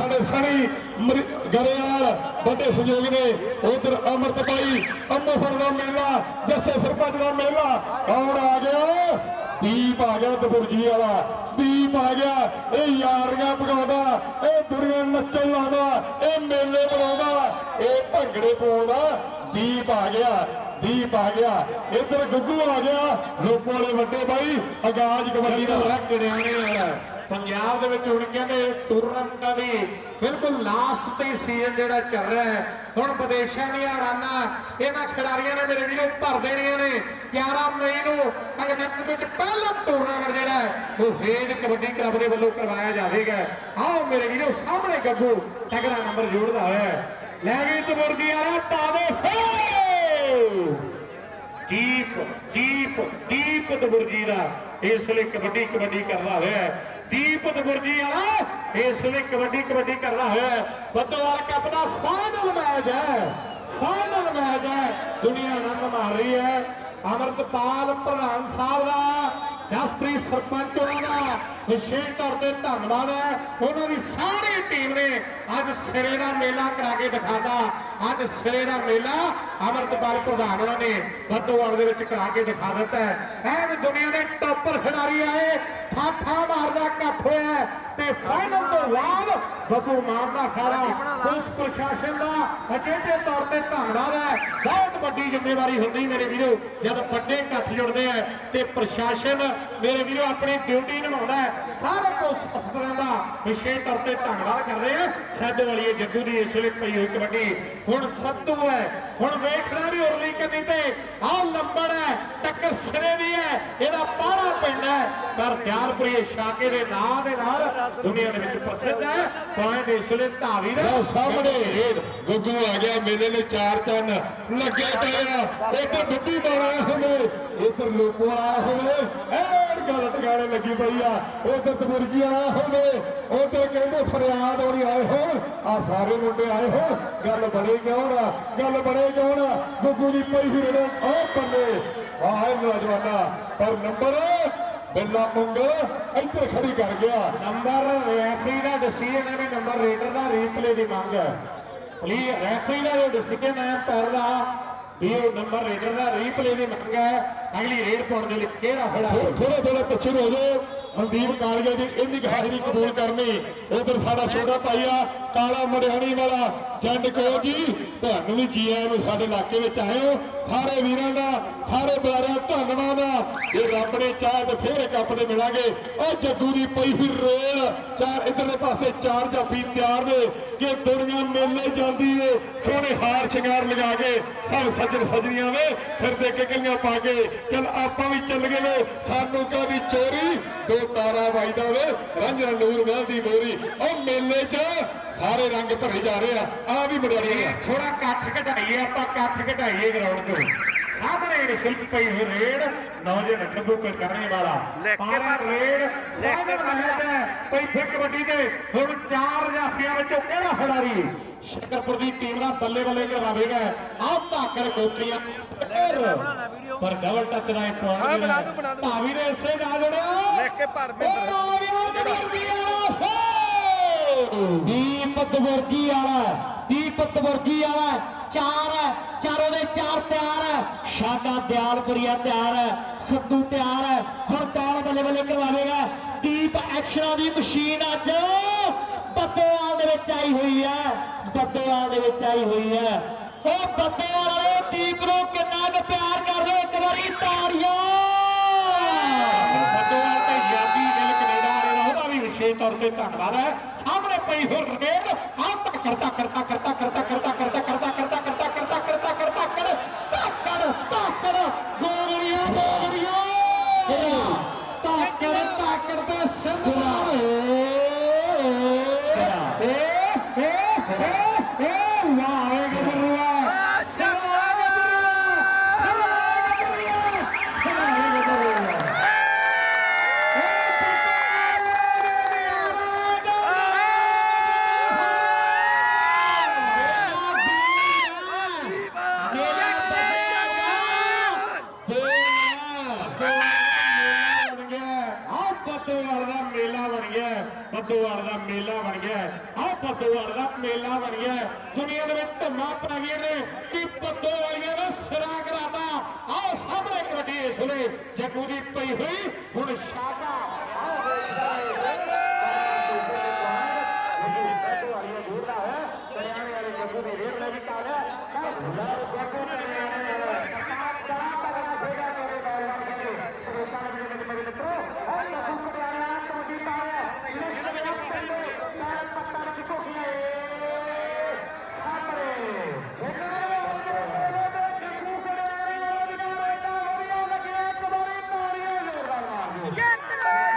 ਸਾਡੇ ਸਣੀ ਗਰੇਵਾਲ, ਵੱਡੇ ਸਹਿਯੋਗ ਨੇ ਉਧਰ ਅਮਰਤ ਭਾਈ ਅੰਮ੍ਰਿਤਸਰ ਦਾ ਮੇਲਾ, ਜੱਸੇ ਸਰਪੰਚ ਦਾ ਮੇਲਾ। ਕੌਣ ਆ ਗਿਆ? ਦੀਪ ਆ ਗਿਆ ਦਬੁਰਜੀ ਵਾਲਾ। ਦੀਪ ਆ ਗਿਆ। ਇਹ ਯਾਰੀਆਂ ਪਗਾਉਂਦਾ ਇਹ ਦੁਨੀਆ ਨੱਚਣ ਲਾਉਂਦਾ, ਇਹ ਮੇਲੇ ਬਣਾਉਂਦਾ ਇਹ ਭੰਗੜੇ ਪਾਉਂਦਾ। ਦੀਪ ਆ ਗਿਆ। ਦੀਪ ਆ ਗਿਆ? ਇੱਧਰ ਗੁੱਗੂ ਆ ਗਿਆ। ਲੋਕੋ ਵਾਲੇ ਵੱਡੇ ਭਾਈ ਆਗਾਜ਼ ਕਬੱਡੀ ਦਾ ਕੜਿਆਣੇ ਵਾਲਾ ਪੰਜਾਬ ਦੇ ਵਿੱਚ ਹੁਣ ਕਹਿੰਦੇ ਟੂਰਨਾਮੈਂਟਾਂ ਦੀ ਬਿਲਕੁਲ ਲਾਸਟ ਤੇ ਸੀਜ਼ਨ ਜਿਹੜਾ ਚੱਲ ਰਿਹਾ ਹੈ ਹੁਣ ਵਿਦੇਸ਼ਾਂ ਦੀਆਂ ਰਾਨਾਂ ਇਹਨਾਂ ਖਿਡਾਰੀਆਂ ਨੇ ਮੇਰੇ ਵੀਰੋ ਭਰ ਦੇਣੀਆਂ ਨੇ। 11 ਮਈ ਨੂੰ ਅੰਗਰੇਜ਼ੀ ਵਿੱਚ ਪਹਿਲਾ ਟੂਰਨਾਮੈਂਟ ਜਿਹੜਾ ਹੈ ਉਹ ਹੇਡ ਕਬੱਡੀ ਕਲੱਬ ਦੇ ਵੱਲੋਂ ਕਰਵਾਇਆ ਜਾਵੇਗਾ। ਆਓ ਮੇਰੇ ਵੀਰੋ ਸਾਹਮਣੇ ਗੱਗੂ ਤਗੜਾ ਨੰਬਰ ਜੋੜਦਾ ਹੋਇਆ ਹੈ। ਲੈ ਗਈ ਤਬੁਰਗੀ ਵਾਲਾ ਪਾਵੇ ਹੋ ਦੀਪ ਦੀਪ ਦੀਪ ਦਬੁਰਜੀ ਦਾ ਇਸ ਵੇਲੇ ਕਬੱਡੀ ਕਬੱਡੀ ਕਰਦਾ ਹੋਇਆ ਦੀਪ ਦਬੁਰਜੀ ਵਾਲਾ ਇਸ ਵੇਲੇ ਕਬੱਡੀ ਕਬੱਡੀ ਕਰਦਾ ਹੋਇਆ ਬੱਦੋਵਾਲ ਕੱਪ ਦਾ ਫਾਈਨਲ ਮੈਚ ਹੈ। ਫਾਈਨਲ ਮੈਚ ਹੈ। ਦੁਨੀਆ ਆਨੰਦ ਮਾਰ ਰਹੀ ਹੈ। ਅਮਰਤਪਾਲ ਪ੍ਰਧਾਨ ਸਾਹਿਬ ਦਾ ਰਾਸ਼ਟਰੀ ਸਰਪੰਚ ਉਹਨਾਂ ਦਾ ਵਿਸ਼ੇਸ਼ ਤੌਰ ਤੇ ਧੰਨਵਾਦ ਹੈ। ਉਹਨਾਂ ਦੀ ਸਾਰੀ ਟੀਮ ਨੇ ਅੱਜ ਸਿਰੇ ਦਾ ਮੇਲਾ ਕਰਾ ਕੇ ਦਿਖਾਤਾ। ਅੱਜ ਸਿਰੇ ਦਾ ਮੇਲਾ ਅਮਰਤਪਾਲ ਪ੍ਰਧਾਨ ਉਹਨਾਂ ਨੇ ਬੱਦੋਵਾਲ ਦੇ ਵਿੱਚ ਕਰਾ ਕੇ ਦਿਖਾ ਦਿੱਤਾ ਹੈ। ਐਨ ਦੁਨੀਆ ਦੇ ਟੌਪਰ ਖਿਡਾਰੀ ਆਏ। ਠਾਠਾ ਮਾਰਦਾ ਕੱਪ ਹੋਇਆ ਤੇ ਫਾਈਨਲ ਤੋਂ ਬਾਅਦ ਬੱਬੂ ਮਾਨ ਦਾ ਖਾਰਾ ਪੁਲਿਸ ਪ੍ਰਸ਼ਾਸਨ ਦਾ ਅਚੇਤੇ ਤੌਰ ਤੇ ਧੰਨਵਾਦ ਹੈ। ਬਹੁਤ ਵੱਡੀ ਜ਼ਿੰਮੇਵਾਰੀ ਹੁੰਦੀ ਮੇਰੇ ਵੀਰੋ ਜਦ ਵੱਡੇ ਇਕੱਠ ਜੁੜਦੇ ਆ ਤੇ ਪ੍ਰਸ਼ਾਸਨ ਮੇਰੇ ਵੀਰੋ ਆਪਣੀ ਡਿਊਟੀ ਨਿਭਾਉਂਦਾ ਹੈ। ਸਾਰੇ ਪੁਲਿਸ ਅਫਸਰਾਂ ਦਾ ਵਿਸ਼ੇਸ਼ ਤੌਰ ਤੇ ਧੰਨਵਾਦ ਕਰ ਰਹੇ ਆ। ਸੱਦ ਵਾਲੀ ਜੱਗੂ ਦੀ ਇਸ ਵੇਲੇ ਪਈ ਹੋਈ ਕਬੱਡੀ। ਹੁਣ ਸੱਤੂ ਹੈ। ਹੁਣ ਵੇਖਣਾ ਵੀ ਉਰਲੀ ਕੰਨੀ ਤੇ ਆਹ ਲੰਬੜ ਹੈ। ਟੱਕਰ ਸਿਰੇ ਦੀ ਹੈ। ਇਹਦਾ ਪਾਰਾ ਪਿੰਡ ਹੈ। ਪਰ ਗਿਆਨਪੁਰੀ ਸ਼ਾਕੇ ਦੇ ਨਾਂ ਦੇ ਨਾਲ ਦੁਨੀਆ ਦੇ ਵਿੱਚ ਪ੍ਰਸਿੱਧ ਹੈ। ਪੁਆਇੰਟ ਇਸ ਵੇਲੇ ਧਾਵੀ ਦਾ ਸਾਹਮਣੇ ਗੁੱਗੂ ਆ ਗਿਆ, ਮੇਲੇ ਨੇ ਚਾਰ ਚੰਨ ਲੱਗੇ ਪਏ ਇੱਧਰ ਬਿੱਟੀ ਮਾਰਾ ਹੋਵੇ, ਇੱਧਰ ਲੋਕੋ ਆਇਆ ਹੋਵੇ। ਐਨ ਗੱਲ ਟਿਕਾਣੇ ਲੱਗੀ ਪਈ ਆ, ਉੱਧਰ ਤਬੁਰਜੀ ਆਇਆ ਹੋਵੇ। ਉੱਧਰ ਕਹਿੰਦੇ ਫਰਿਆਦ ਆਉਣੀ ਆਏ ਹੋਣ ਆ ਸਾਰੇ ਮੁੰਡੇ ਆਏ ਹੋਣ। ਗੱਲ ਬਣੇ ਕਿਉਂ ਨਾ? ਗੱਲ ਬਣੇ ਕਿਉਂ ਨਾ? ਗੁੱਗੂ ਦੀ ਪਈ ਹੀ ਰੇਡ, ਉਹ ਪੱਲੇ। ਆਏ ਨੌਜਵਾਨਾ, ਪਰ ਨੰਬਰ ਬਿਰਲਾ ਉਂਗਲ ਇੱਧਰ ਖੜੀ ਕਰ ਗਿਆ। ਨੰਬਰ ਰੈਫਰੀ ਦਾ ਡਿਸੀਜਨ ਹੈ ਵੀ ਨੰਬਰ ਰੇਡਰ ਦਾ ਰੀਪਲੇ ਦੀ ਮੰਗ ਹੈ। ਪਲੀਜ਼ ਰੈਫਰੀ ਦਾ ਜੋ ਡਿਸੀਜਨ ਮੈਂ ਪਰ ਦਾ ਵੀ ਉਹ ਨੰਬਰ ਰੇਡਰ ਦਾ ਰੀਪਲੇ ਦੀ ਮੰਗ ਹੈ। ਅਗਲੀ ਰੇਡ ਪਾਉਣ ਦੇ ਲਈ ਕਿਹੜਾ ਖੜਾ ਹੈ? ਥੋੜਾ ਥੋੜਾ ਪਿੱਛੇ ਹੋ ਜਾਓ। ਮਨਦੀਪ ਕਾਲੀਆ ਜੀ, ਇੰਨੀ ਹਾਜ਼ਰੀ ਕਬੂਲ ਕਰਨੀ। ਉਧਰ ਸਾਡਾ ਛੋਟਾ ਭਾਈ ਆ, ਕਾਲਾ ਮੜਿਆਣੀ ਵਾਲਾ, ਜੰਡ ਕੋ ਜੀ। ਤੁਹਾਨੂੰ ਵੀ ਜੀ ਆਇਆਂ ਨੂੰ ਸਾਡੇ ਇਲਾਕੇ ਵਿੱਚ ਆਏ ਹੋ ਸਾਰੇ ਵੀਰਾਂ ਦਾ, ਸਾਰੇ ਬੁਲਾਰਿਆਂ ਧੰਨਵਾਦ ਦਾ ਜੇ ਰੱਬ ਨੇ ਚਾਹਿਆ ਤੇ ਫੇਰ ਇੱਕ ਆਪਣੇ ਮਿਲਾਂਗੇ। ਉਹ ਜੱਗੂ ਦੀ ਪਈ ਹੀ ਰੇਲ। ਚਾਰ ਇਧਰਲੇ ਪਾਸੇ ਚਾਰ ਜਾਫੀ ਤਿਆਰ ਨੇ। ਕਿ ਦੁਨੀਆ ਮੇਲੇ ਜਾਂਦੀ ਏ। ਸੋਹਣੇ ਹਾਰ ਸ਼ਿੰਗਾਰ ਲਗਾ ਕੇ ਸਭ ਸੱਜਣ ਸਜਣੀਆਂ ਵੇ ਫਿਰਦੇ ਕਿਕਲੀਆਂ ਪਾ ਕੇ ਚਲ ਆਪਾਂ ਵੀ ਚੱਲ ਗਏ ਨੇ। ਸਾਨੂੰ ਕਾਦੀ ਚੋਰੀ ਦੋ ਤਾਰਾ ਵੱਜਦਾ ਵੇ ਰੰਜਨ ਨੂਰ ਮਹਿਲ ਦੀ ਮੋਰੀ। ਉਹ ਮੇਲੇ 'ਚ ਸਾਰੇ ਰੰਗ ਭਰੇ ਜਾ ਰਹੇ ਆ। ਆ ਵੀ ਮੜਿਆਣੀ ਆ। ਥੋੜਾ ਕੱਠ ਘਟਾਈਏ ਆਪਾਂ ਕੱਠ ਘਟਾਈਏ ਗਰਾਊਂਡ ਤੋਂ। ਸਾਹਮਣੇ ਰਿਸ਼ਲ ਪਈ ਹੋਈ ਰੇਡ ਨੌਜਵਾਨ ਕੱਬੂ ਕਰ ਕਰਨੇ ਵਾਲਾ। ਪਾਰਾ ਕੇ ਸਾਹਮਣੇ ਮੈਚ ਹੈ ਪਈ ਫਿਰ ਕਬੱਡੀ ਤੇ ਹੁਣ ਚਾਰ ਜਾਫੀਆਂ ਵਿੱਚੋਂ ਕਿਹੜਾ ਖਿਡਾਰੀ? ਸ਼ਕਰਪੁਰ ਦੀ ਟੀਮ ਦਾ ਬੱਲੇ ਬੱਲੇ ਕਰਵਾਵੇਗਾ। ਆਹ ਧਾਕਰ ਕੋਟੀਆਂ ਬਣਾਉਣਾ ਵੀਡੀਓ। ਪਰ ਡਬਲ ਟੱਚ ਦਾ ਇੱਕ ਹਾਂ, ਬਣਾ ਦੂੰ, ਬਣਾ ਦੂੰ। ਭਾਵੀ ਨੇ ਇਸੇ ਨਾਲ ਜੁੜਿਆ। ਲਿਖ ਕੇ ਭਰ ਉਹ ਮਿੰਦਰ ਆ ਗਿਆ ਦਵਰਦੀ ਵਾਲਾ ਫੇ ਦੀਪ ਦਵਰਗੀ ਵਾਲਾ ਦੀਪ ਦਵਰਗੀ ਵਾਲਾ ਚਾਰ ਹੈ ਚਾਰੋਂ ਦੇ ਚਾਰ ਤਿਆਰ ਹੈ। ਸ਼ਾਦਾ ਦਿਆਲਪੁਰੀਆ ਤਿਆਰ ਹੈ ਸੱਤੂ ਤਿਆਰ ਹੈ ਹੁਣ ਕੌਣ ਬੱਲੇ ਬੱਲੇ ਕਰਵਾਵੇਗਾ? ਦੀਪ ਐਕਸ਼ਨਾਂ ਦੀ ਮਸ਼ੀਨ ਅੱਜ ਬੱਬੇਵਾਲ ਦੇ ਵਿੱਚ ਆਈ ਹੋਈ ਹੈ ਬੱਬੇਵਾਲ ਦੇ ਵਿੱਚ ਆਈ ਹੋਈ ਹੈ। ਉਹ ਬੱਬੇਵਾਲ ਵਾਲੇ ਉਹਦਾ ਤੌਰ ਤੇ ਧੰਨਵਾਦ ਹੈ ਸਾਹਮਣੇ ਪਈ ਹੋਰ ਰੇਡ ਆਹ ਤਾਂ ਕਰਤਾ ਕਰਤਾ ਕਰਤਾ ਕਰਤਾ ਕਰਤਾ ਕਰਤਾ ਕਰਤਾ। फतूहार का मेला बन गया आ फतूहार का मेला बन गया है दुनिया के धुमा पै गए ने कि पत्तो वाले का सिरा कराता आ सब एक वीडिए सुने जगू की हुई हूँ है,